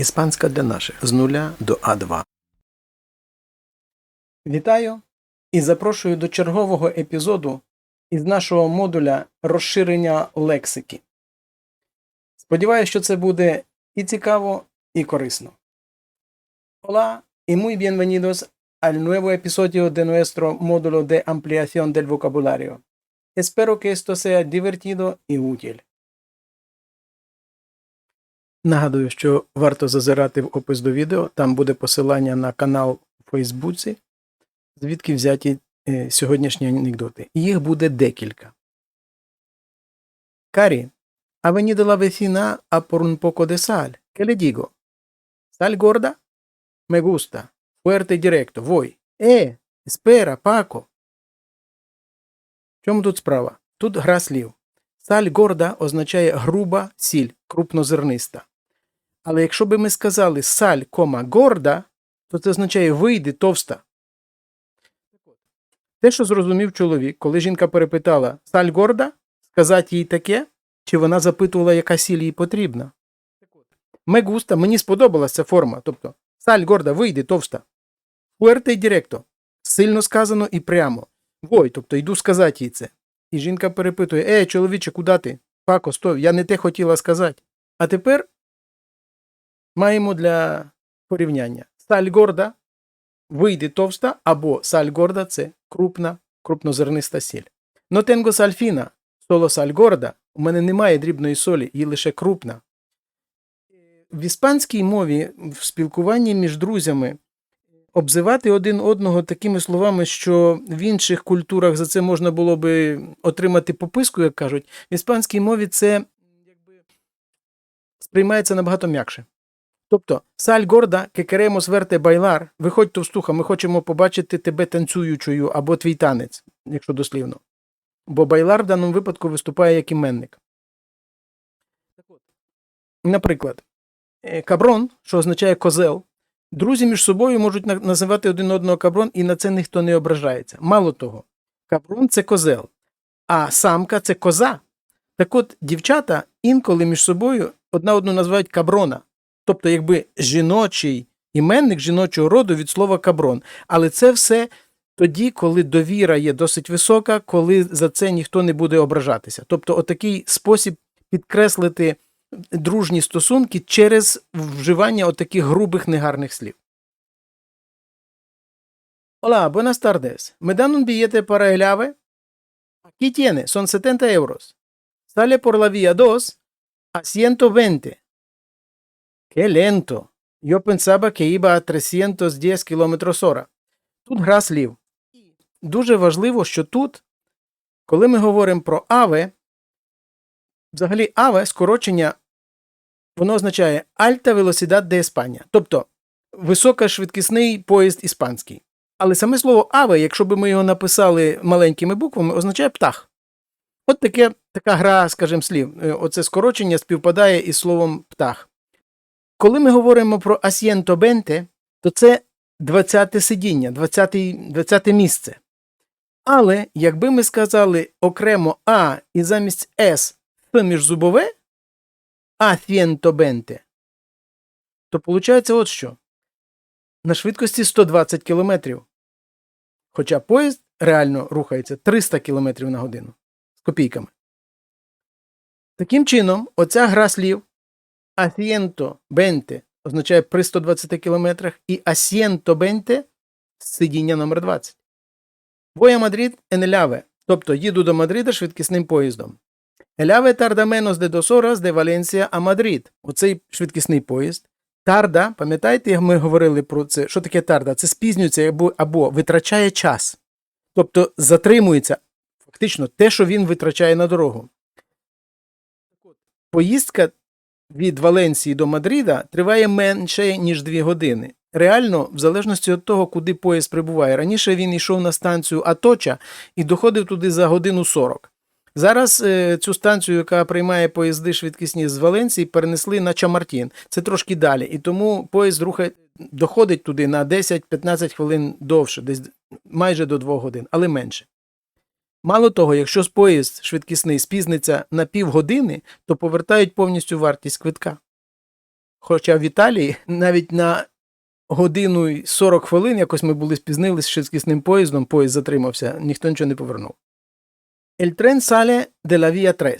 Іспанська для наших з нуля до А2. Вітаю і запрошую до чергового епізоду із нашого модуля розширення лексики. Сподіваюся, що це буде і цікаво, і корисно. Hola y muy bienvenidos al nuevo episodio de nuestro módulo de ampliación del vocabulario. Espero que esto sea divertido y útil. Нагадую, що варто зазирати в опис до відео, там буде посилання на канал у Фейсбуці, звідки взяті е, сьогоднішні анекдоти. Їх буде декілька. Карі, ha venido la vecina a por un poco de sal. ¿Qué le digo? ¿Sal gorda? Me Paco. В чому тут справа? Тут гра слів. Саль горда означає груба сіль, крупнозерниста. Але якщо би ми сказали саль, кома горда, то це означає вийди товста. Те, що зрозумів чоловік, коли жінка перепитала саль горда, сказати їй таке, чи вона запитувала, яка сіль їй потрібна. Ме густа, мені сподобалася ця форма, тобто саль горда, вийди товста. Фуерте й директо. Сильно сказано і прямо. Вой, тобто йду сказати їй це. І жінка перепитує: Е, чоловіче, куди ти? Пако, стой, я не те хотіла сказати. А тепер маємо для порівняння. Саль горда вийде товста, або саль горда це крупна, крупнозерниста сіль. Но тенго сальфіна, соло саль горда, у мене немає дрібної солі, її лише крупна. В іспанській мові в спілкуванні між друзями обзивати один одного такими словами, що в інших культурах за це можна було би отримати пописку, як кажуть, в іспанській мові це сприймається набагато м'якше. Тобто, саль горда, кекеремос верте байлар, виходь товстуха, ми хочемо побачити тебе танцюючою або твій танець, якщо дослівно. Бо байлар в даному випадку виступає як іменник. Наприклад, е, каброн, що означає козел, друзі між собою можуть називати один одного каброн, і на це ніхто не ображається. Мало того, каброн це козел, а самка це коза. Так от, дівчата інколи між собою одна одну називають каброна. Тобто, якби жіночий іменник жіночого роду від слова каброн. Але це все тоді, коли довіра є досить висока, коли за це ніхто не буде ображатися. Тобто, отакий спосіб підкреслити дружні стосунки через вживання отаких грубих негарних слів. Hola, buenas tardes. ¿Me dan un billete para el AVE? Aquí tiene, son 70 euros. Sale por la vía 2 a 120. Qué lento. Yo pensaba que iba a 310 км хора. Тут гра слів. Дуже важливо, що тут, коли ми говоримо про АВЕ, взагалі АВЕ скорочення, воно означає Alta Velocidad de España, тобто високошвидкісний поїзд іспанський. Але саме слово АВЕ, якщо б ми його написали маленькими буквами, означає птах. От таке, така гра, скажімо, слів. Е, Оце скорочення співпадає із словом птах. Коли ми говоримо про asiento 20, то це 20-те сидіння, 20, 20 місце. Але якби ми сказали окремо А і замість С поміжзубове asiento 20, то виходить от що. На швидкості 120 км. Хоча поїзд реально рухається 300 км на годину з копійками. Таким чином, оця гра слів 20 означає при 120 км і 20 сидіння номер 20. Voy a Madrid тобто їду до Мадрида швидкісним поїздом. El AVE tarda menos de 2 horas de Valencia. Оцей швидкісний поїзд. Тарда, пам'ятаєте, як ми говорили про це? Що таке тарда? Це спізнюється або, або витрачає час. Тобто затримується фактично те, що він витрачає на дорогу. Поїздка від Валенсії до Мадрида триває менше, ніж 2 години. Реально, в залежності від того, куди поїзд прибуває. Раніше він йшов на станцію Аточа і доходив туди за годину 40. Зараз е, цю станцію, яка приймає поїзди швидкісні з Валенції, перенесли на Чамартін. Це трошки далі. І тому поїзд рухає, доходить туди на 10-15 хвилин довше, десь майже до 2 годин, але менше. Мало того, якщо поїзд швидкісний спізниться на півгодини, то повертають повністю вартість квитка. Хоча в Італії навіть на годину й 40 хвилин якось ми були спізнились з швидкісним поїздом, поїзд затримався, ніхто нічого не повернув. El tren sale de la vía 3.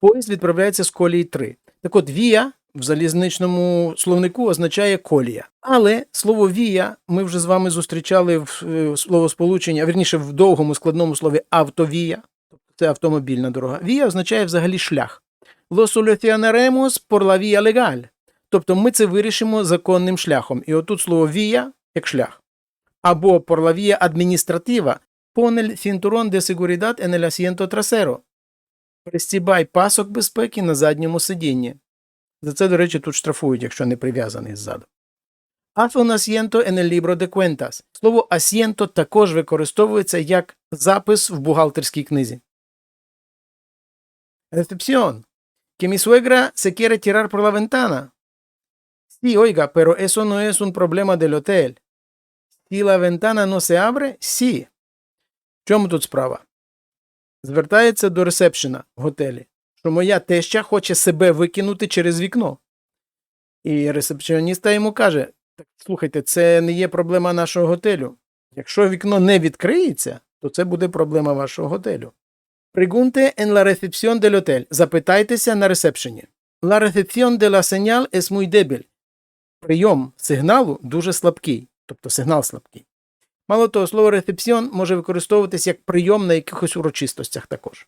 Поїзд відправляється з колії 3. Так от вія в залізничному словнику означає колія. Але слово вія ми вже з вами зустрічали в е, словосполучення, вірніше в довгому складному слові автовія, тобто це автомобільна дорога. Вія означає взагалі шлях. La vía legal. Тобто ми це вирішимо законним шляхом. І отут слово вія як шлях. Або el cinturón de seguridad en el asiento trasero. Пристібай пасок безпеки на задньому сидінні. За це, до речі, тут штрафують, якщо не прив'язаний ззаду. Haz un asiento en el libro de cuentas. Слово asiento також використовується як запис в бухгалтерській книзі. Recepción. Que mi suegra se quiere tirar por la ventana. Sí, oiga, pero eso no es un problema del hotel. Si la ventana no se abre, sí. В чому тут справа? Звертається до ресепшена в готелі, що моя теща хоче себе викинути через вікно. І ресепшеніста йому каже: так, слухайте, це не є проблема нашого готелю. Якщо вікно не відкриється, то це буде проблема вашого готелю. Pregunte en la recepción del hotel. Запитайтеся на ресепшені. La recepción de la señal es muy débil. Прийом сигналу дуже слабкий, тобто сигнал слабкий. Мало того, слово ресепсіон може використовуватись як прийом на якихось урочистостях також.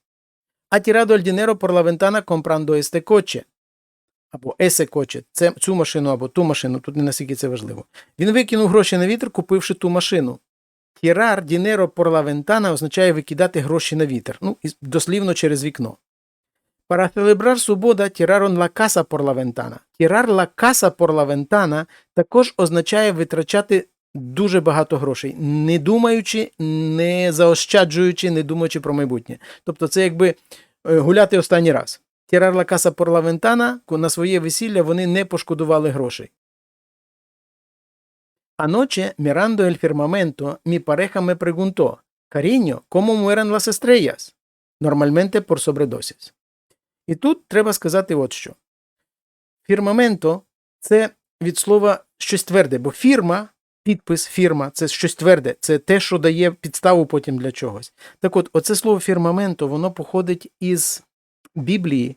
Ha tirado el dinero por la ventana comprando este coche. Або есе це цю машину або ту машину, тут не наскільки це важливо. Він викинув гроші на вітер, купивши ту машину. Por la ventana означає викидати гроші на вітер, ну, дослівно через вікно. Para celebrar su boda tiraron la casa por la ventana. Tirar також означає витрачати дуже багато грошей, не думаючи, не заощаджуючи, не думаючи про майбутнє. Тобто це якби е, гуляти останній раз. La ventana, ко- на своє весілля вони не пошкодували грошей. Anoche, mirando el firmamento, mi pareja me preguntó, cariño, ¿cómo mueren las estrellas? Normalmente por sobredosis. І тут треба сказати от що. Фірмаменто це від слова щось тверде, бо фірма, підпис, фірма це щось тверде, це те, що дає підставу потім для чогось. Так от, оце слово фірмаменто, воно походить із Біблії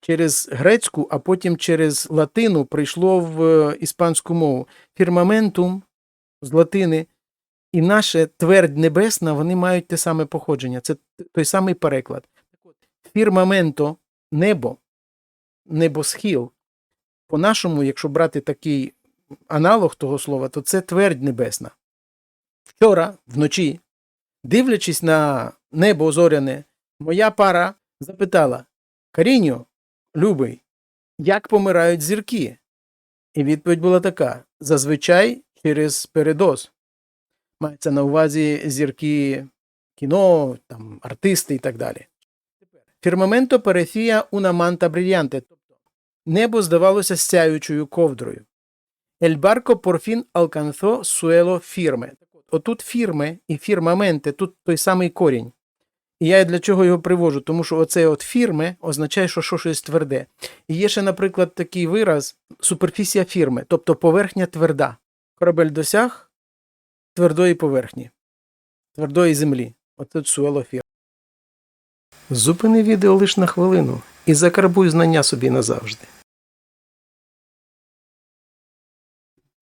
через грецьку, а потім через латину прийшло в е, іспанську мову. Фірмаментум з латини і наше твердь небесна, вони мають те саме походження. Це той самий переклад. Фірмаменто небо, небосхил. По-нашому, якщо брати такий аналог того слова, то це твердь небесна. Вчора, вночі, дивлячись на небо зоряне, моя пара запитала: Каріньо, любий, як помирають зірки? І відповідь була така: зазвичай через передоз. Мається на увазі зірки кіно, там, артисти і так далі. Фірмаменто перефія manta brillante, тобто небо здавалося сяючою ковдрою. El barco por fin alcanzó suelo firme. Отут фірме і фірмаменте, тут той самий корінь. І я для чого його привожу? Тому що оце от фірме означає, що що щось тверде. І є ще, наприклад, такий вираз суперфісія фірми, тобто поверхня тверда. Корабель досяг твердої поверхні, твердої землі. Оце суело фірме. Зупини відео лише на хвилину і закарбуй знання собі назавжди.